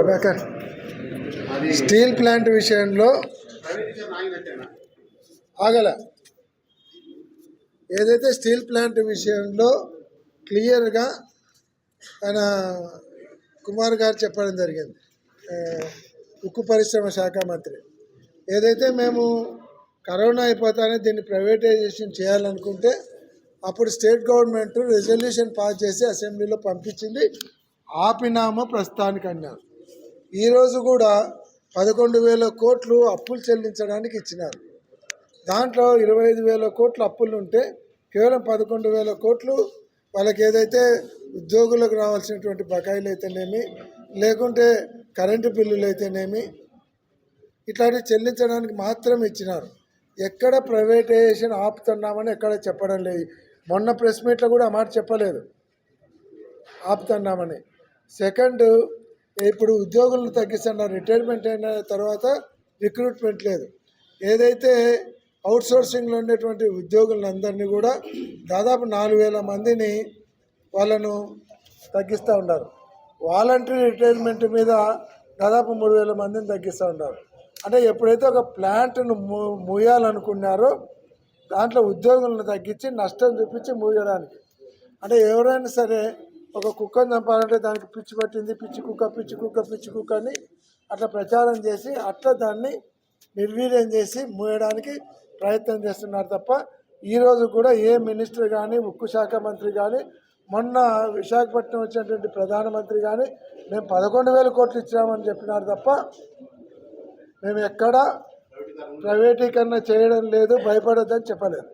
Prabhakar steel plant విషయంలో ఆగల. ఏదైతే steel plant విషయంలో క్లియర్గా ఆయన కుమార్ గారు చెప్పడం జరిగింది. ఉక్కు పరిశ్రమ శాఖ మంత్రి. ఏదైతే మేము కరోనా అయిపోతానే దీన్ని ప్రైవేటైజేషన్ చేయాలనుకుంటే అప్పుడు స్టేట్ గవర్నమెంట్ రెజల్యూషన్ పాస్ చేసి అసెంబ్లీలో పంపించింది. ఆపినామా ప్రస్తుతానికి అన్నారు ఈరోజు కూడా పదకొండు వేల కోట్లు అప్పులు చెల్లించడానికి ఇచ్చినారు. దాంట్లో ఇరవై ఐదు వేల కోట్లు అప్పులు ఉంటే కేవలం పదకొండు వేల కోట్లు వాళ్ళకి ఏదైతే ఉద్యోగులకు రావాల్సినటువంటి బకాయిలు అయితేనేమి లేకుంటే కరెంటు బిల్లులు అయితేనేమి ఇట్లాంటివి చెల్లించడానికి మాత్రం ఇచ్చినారు. ఎక్కడ ప్రైవేటైజేషన్ ఆపుతున్నామని ఎక్కడ చెప్పడం లేదు. మొన్న ప్రెస్ మీట్లో కూడా ఆ మాట చెప్పలేదు. ఆపుతున్నామని. సెకండ్ ఇప్పుడు ఉద్యోగులను తగ్గిస్తున్నారు రిటైర్మెంట్ అయిన తర్వాత రిక్రూట్మెంట్ లేదు. ఏదైతే అవుట్సోర్సింగ్లో ఉండేటువంటి ఉద్యోగులందరినీ కూడా దాదాపు నాలుగు వేల మందిని వాళ్ళను తగ్గిస్తూ ఉన్నారు. వాలంటరీ రిటైర్మెంట్ మీద దాదాపు మూడు వేల మందిని తగ్గిస్తూ ఉన్నారు. అంటే ఎప్పుడైతే ఒక ప్లాంట్ను మూ మూయాలనుకున్నారో దాంట్లో ఉద్యోగులను తగ్గించి నష్టం చూపించి మూయడానికి. అంటే ఎవరైనా సరే ఒక కుక్కను చంపాలంటే దానికి పిచ్చి పట్టింది పిచ్చి కుక్క పిచ్చి కుక్క పిచ్చి కుక్క అని అట్లా ప్రచారం చేసి అట్లా దాన్ని నిర్వీర్యం చేసి మూయడానికి ప్రయత్నం చేస్తున్నారు తప్ప ఈరోజు కూడా ఏ మినిస్టర్ కానీ ఉక్కు శాఖ మంత్రి కానీ మొన్న విశాఖపట్నం వచ్చినటువంటి ప్రధానమంత్రి కానీ మేము పదకొండు వేల కోట్లు ఇచ్చామని చెప్పినారు తప్ప మేము ఎక్కడా ప్రైవేటీకరణ చేయడం లేదు భయపడొద్దని చెప్పలేదు.